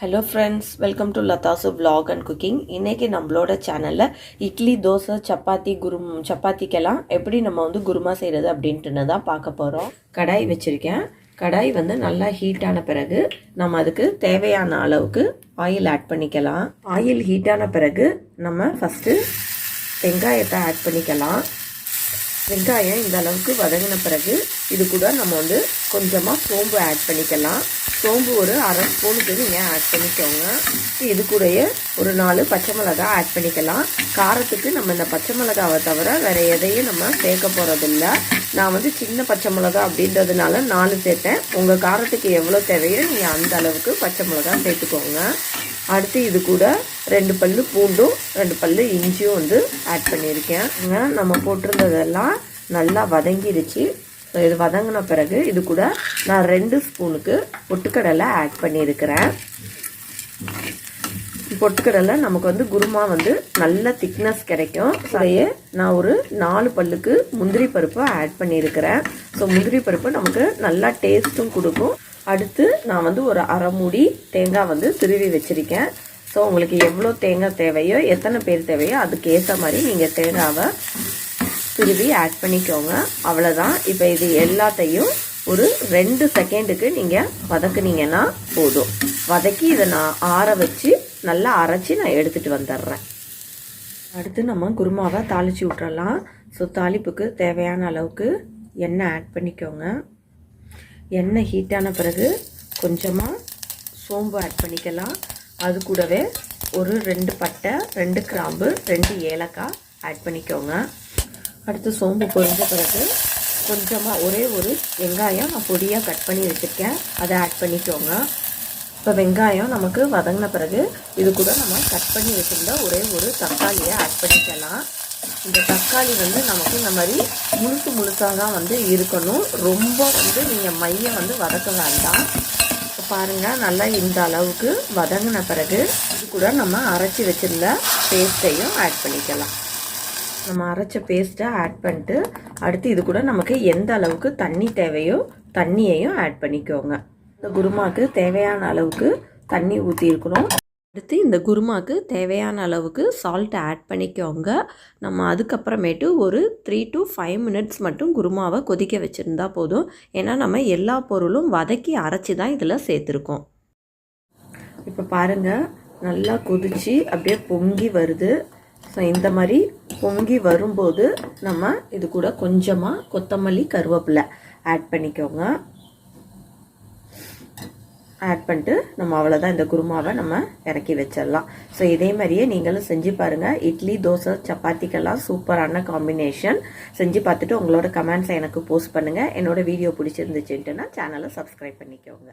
Hello friends welcome to லதாசு vlog and cooking இன்றைக்கி நம்மளோட சேனலில் இட்லி தோசை சப்பாத்தி குரும் சப்பாத்திக்கெல்லாம் எப்படி நம்ம வந்து குருமா செய்கிறது அப்படின்ட்டுன்னு தான் பார்க்க போகிறோம் கடாய் வச்சுருக்கேன். கடாய் வந்து நல்லா ஹீட்டான பிறகு நம்ம அதுக்கு தேவையான அளவுக்கு ஆயில் ஆட் பண்ணிக்கலாம். ஆயில் ஹீட்டான பிறகு நம்ம ஃபஸ்ட்டு வெங்காயத்தை ஆட் பண்ணிக்கலாம். வெங்காயம் இந்த அளவுக்கு வதங்கின பிறகு இது கூட நம்ம வந்து கொஞ்சமாக சோம்பு ஆட் பண்ணிக்கலாம். சோம்பு ஒரு அரை ஸ்பூனுக்கு நீங்கள் ஆட் பண்ணிக்கோங்க. இது கூடயே ஒரு நாலு பச்சை மிளகா ஆட் பண்ணிக்கலாம். காரத்துக்கு நம்ம இந்த பச்சை மிளகாவை தவிர வேறு எதையும் நம்ம சேர்க்க போகிறதில்ல நான் வந்து சின்ன பச்சை மிளகா அப்படின்றதுனால நாலு சேர்த்தேன். உங்கள் காரத்துக்கு எவ்வளோ தேவையோ நீங்கள் அந்த அளவுக்கு பச்சை மிளகா சேர்த்துக்கோங்க. அடுத்து இது கூட ரெண்டு பல் பூண்டும் ரெண்டு பல்லு இஞ்சியும் வந்து ஆட் பண்ணியிருக்கேன். நம்ம போட்டிருந்ததெல்லாம் நல்லா வதங்கிருச்சு. இது வதங்கின பிறகு இது கூட நான் ரெண்டு ஸ்பூனுக்கு பொட்டுக்கடலை ஆட் பண்ணியிருக்கிறேன். பொட்டுக்கடலை நமக்கு வந்து குருமா வந்து நல்ல திக்னஸ் கிடைக்கும். அதையே நான் ஒரு நாலு பல்லுக்கு முந்திரி பருப்பு ஆட் பண்ணியிருக்கிறேன். ஸோ முந்திரி பருப்பு நமக்கு நல்லா டேஸ்ட்டும் கொடுக்கும். அடுத்து நான் வந்து ஒரு அரை மூடி தேங்காய் வந்து திருவி வச்சுருக்கேன். ஸோ உங்களுக்கு எவ்வளோ தேங்காய் தேவையோ எத்தனை பேர் தேவையோ அதுக்கேற்ற மாதிரி நீங்கள் தேங்காவை திருவி ஆட் பண்ணிக்கோங்க. அவ்வளோதான் இப்போ இது எல்லாத்தையும் ஒரு ரெண்டு செகண்டுக்கு நீங்கள் வதக்குனீங்கன்னா போதும். வதக்கி இதை நான் ஆற வச்சு நல்லா அரைச்சி நான் எடுத்துகிட்டு வந்துடுறேன். அடுத்து நம்ம குருமாவை தாளித்து விட்றலாம் ஸோ தாளிப்புக்கு தேவையான அளவுக்கு எண்ணெய் ஆட் பண்ணிக்கோங்க. எண்ணெய் ஹீட்டான பிறகு கொஞ்சமாக சோம்பு ஆட் பண்ணிக்கலாம். அது கூடவே ஒரு ரெண்டு பட்டை ரெண்டு கிராம்பு ரெண்டு ஏலக்காய் ஆட் பண்ணிக்கோங்க. அடுத்து சோம்பு பொரிஞ்ச பிறகு கொஞ்சமாக ஒரே ஒரு வெங்காயம் நான் பொடியாக கட் பண்ணி வச்சுருக்கேன். அதை ஆட் பண்ணிக்கோங்க. இப்போ வெங்காயம் நமக்கு வதங்கின பிறகு இது கூட நம்ம கட் பண்ணி வச்சுருந்தா ஒரே ஒரு தக்காளியை ஆட் பண்ணிக்கலாம். இந்த தக்காளி வந்து நமக்கு இந்த மாதிரி முழுசு முழுசாக தான் வந்து இருக்கணும். ரொம்ப வந்து நீங்கள் மையம் வந்து வதக்க வேண்டாம். இப்போ பாருங்கள் நல்லா இந்த அளவுக்கு வதங்கின பிறகு இது கூட நம்ம அரைச்சி வச்சிருந்த பேஸ்ட்டையும் ஆட் பண்ணிக்கலாம். நம்ம அரைச்ச பேஸ்ட்டை ஆட் பண்ணிட்டு அடுத்து இது கூட நமக்கு எந்த அளவுக்கு தண்ணி தேவையோ தண்ணியையும் ஆட் பண்ணிக்கோங்க. இந்த குருமாவுக்கு தேவையான அளவுக்கு தண்ணி ஊற்றிருக்கணும் அடுத்து இந்த குருமாக்கு தேவையான அளவுக்கு சால்ட் ஆட் பண்ணிக்கோங்க. நம்ம அதுக்கப்புறமேட்டு ஒரு த்ரீ டு ஃபைவ் மினிட்ஸ் மட்டும் குருமாவை கொதிக்க வச்சுருந்தா போதும். ஏன்னா நம்ம எல்லா பொருளும் வதக்கி அரைச்சி தான் இதில் சேர்த்துருக்கோம். இப்போ பாருங்கள் நல்லா கொதிச்சு அப்படியே பொங்கி வருது. ஸோ இந்த மாதிரி பொங்கி வரும்போது நம்ம இது கூட கொஞ்சமாக கொத்தமல்லி கருவேப்பிலை ஆட் பண்ணிக்கோங்க. ஆட் பண்ணிட்டு நம்ம அவ்வளோதான் இந்த குருமாவை நம்ம இறக்கி வச்சிடலாம். ஸோ இதே மாதிரியே நீங்களும் செஞ்சு பாருங்கள் இட்லி தோசை சப்பாத்திக்கெல்லாம் சூப்பரான காம்பினேஷன் செஞ்சு பார்த்துட்டு உங்களோட கமெண்ட்ஸை எனக்கு போஸ்ட் பண்ணுங்கள் என்னோட வீடியோ பிடிச்சிருந்துச்சுன்ட்டுனா சேனலை சப்ஸ்கிரைப் பண்ணிக்கோங்க.